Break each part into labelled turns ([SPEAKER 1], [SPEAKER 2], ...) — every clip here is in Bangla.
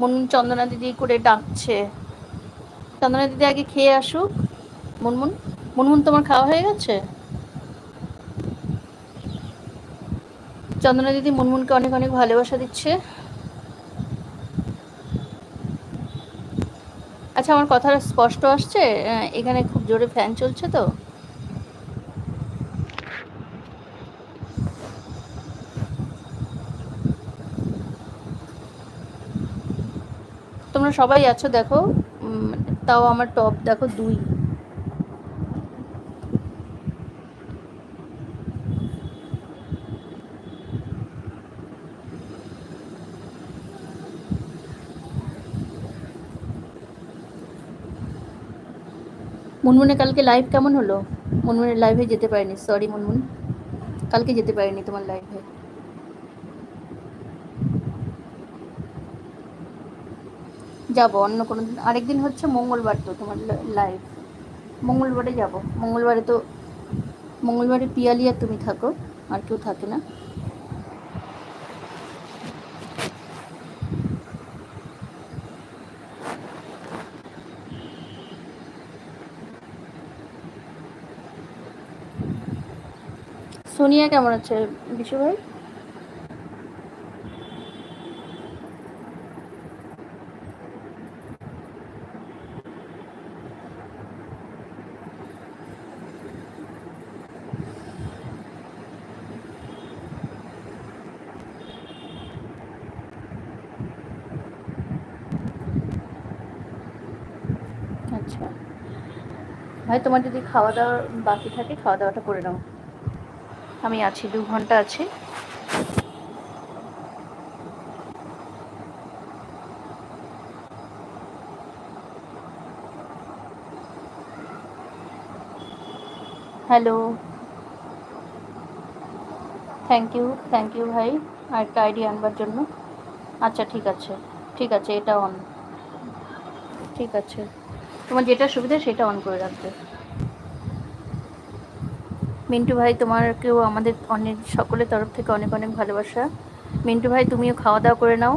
[SPEAKER 1] মুনমুন চন্দনা দিদি করে ডাকছে। চন্দনা দিদি আগে খেয়ে আসুক। মুনমুন মুনমুন তোমার খাওয়া হয়ে গেছে? চন্দনা দিদি মুনমুনকে অনেক অনেক ভালোবাসা দিচ্ছে। আচ্ছা আমার কথাটা স্পষ্ট আসছে? এখানে খুব জোরে ফ্যান চলছে তো? তোমরা সবাই আছো, দেখো। তাও আমার টপ দেখো দুই। মুনমুনে, কালকে লাইভ কেমন হলো? মুনমুনের লাইভে যেতে পারিনি সরি মুনমুন। কালকে যেতে পারিনি তোমার লাইভে যাব, অন্য কোনো দিন। আরেকদিন হচ্ছে মঙ্গলবার তো তোমার লাইভ মঙ্গলবারে যাব। মঙ্গলবারে তো মঙ্গলবারে পিয়ালি আর তুমি থাকো, আর কেউ থাকে না। সোনিয়া কেমন আছে, বিশু ভাই? আচ্ছা। ভাই, তোমার যদি খাওয়া দাওয়া বাকি থাকে, খাওয়া দাওয়াটা করে নাও। আমি আছি, দু ঘণ্টা আছি। Hello. Thank you thank you ভাই, আরেকটা আইডি আনবার জন্য। আচ্ছা ঠিক আছে ঠিক আছে, এটা অন ঠিক আছে। তোমার যেটা সুবিধা সেটা অন করে রাখবে। মিন্টু ভাই তোমারকেও আমাদের অনেক, সকলের তরফ থেকে অনেক অনেক ভালোবাসা। মিন্টু ভাই, তুমিও খাওয়া দাওয়া করে নাও।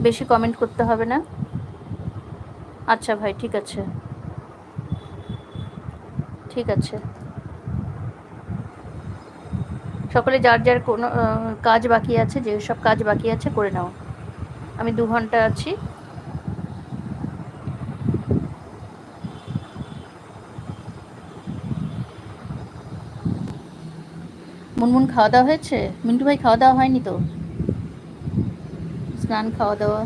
[SPEAKER 1] বেশি কমেন্ট করতে হবে না। আচ্ছা ভাই, ঠিক আছে। ঠিক আছে। সকলে যার যার কোনো কাজ বাকি আছে, যে সব কাজ বাকি আছে, করে নাও। আমি দু ঘণ্টা আছি। মুনমুন খাওয়া দাওয়া হয়েছে? মিন্টু ভাই খাওয়া দাওয়া হয়নি তো? স্নান খাওয়া দাওয়া